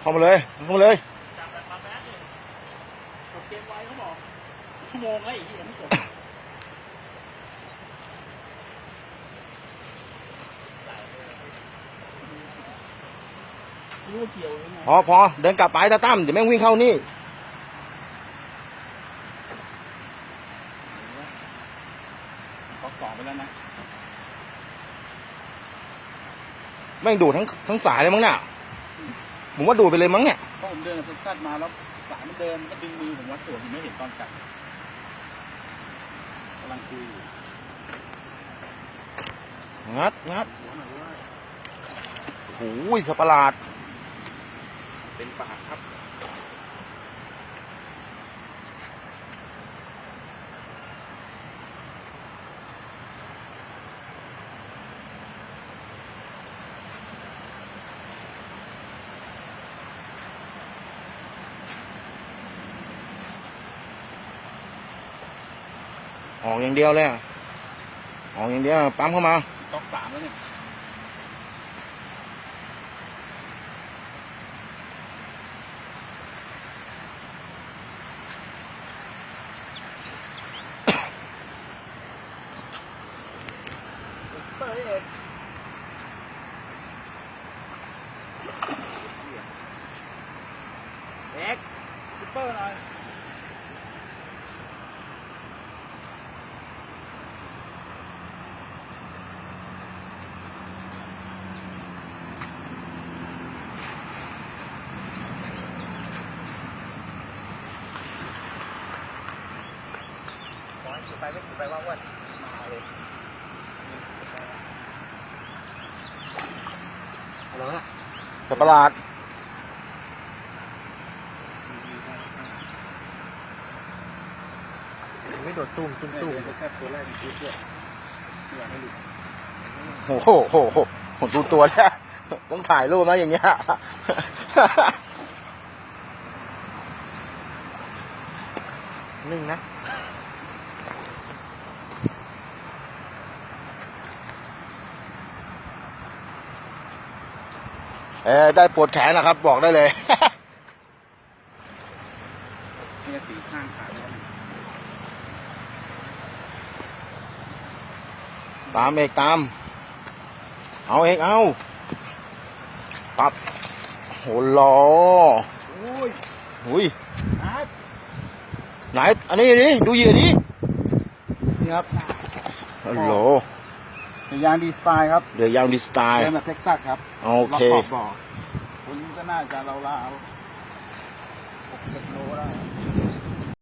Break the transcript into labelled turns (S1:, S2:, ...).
S1: เข้ามาเลยเข้ามาเลย
S2: จับแบบมาแบดเลยกดเกมไว้เขาบอกชั่วโมงแล้วไอ้เหี้ยไม่จบไม่รู้ว่าเกี่ยวยังไง
S1: พอพอเดินกลับไปตาตั้มเดี๋ยวแม่งวิ่งเข้านี่
S2: ก๊อกสองไปแล้วนะ
S1: แม่งดูดทั้งทั้งสายเลยมั้งเนี่ย ผมว่าดูดไปเลยมั้งเนี่ย
S2: เพราะผมเดินกับเซ็กซัสมาแล้วสายมันเดินมันก็ดึงมือผมวัดตัวผมไม่เห็นตอนกัดกำลังคุยอยู่
S1: งัดงัด
S2: หัวหน่อยว่า
S1: โอ้ยสัตว์ประหลาด
S2: เป็นปากครับ
S1: ออกอย่างเดียวเลยอะออกอย่างเดียวปั๊มเข้ามา
S2: ก๊อกสามแล้วเนี่ยเปิดเอกเอกซุปเปอร์หน่อย ขอให้ถือ ไปไม่ถือไปว่าอ้วนมาเลย
S3: อะไรวะ
S1: สัตว์ประหลาด
S3: ไม่โดดตุ้มตุ้มตุ้ม
S2: แค่ตัวแรกในคลิปด้วยไม่อยากให้หลุด
S1: โอ้โหโหโหผมดูตัวแล้วต้องถ่ายรูปนะอย่างเงี้ย
S3: นึ่งนะ
S1: เออได้ปวดแขนนะครับ บอกได้เลย
S2: เนี่ยสีข้างขาดแล้วเนี่ย
S1: ตามเอกตาม เอาเอกเอาปับโหหล่อ
S2: โอ้ย
S1: อุ้ย
S2: อาร์ต
S1: ไหน อันนี้ดิดูเหยื่อดิ
S2: นี่ครับ
S1: ฮัลโหล
S2: เดือยยางดีสไตล์ครับ
S1: เดือยยางดีสไตล์
S2: เดือยแบบเท็กซัสครับ
S1: โอเค
S2: ล็อกขอบบ่อตัวก็น่าจะเราวๆหกสิบโลได้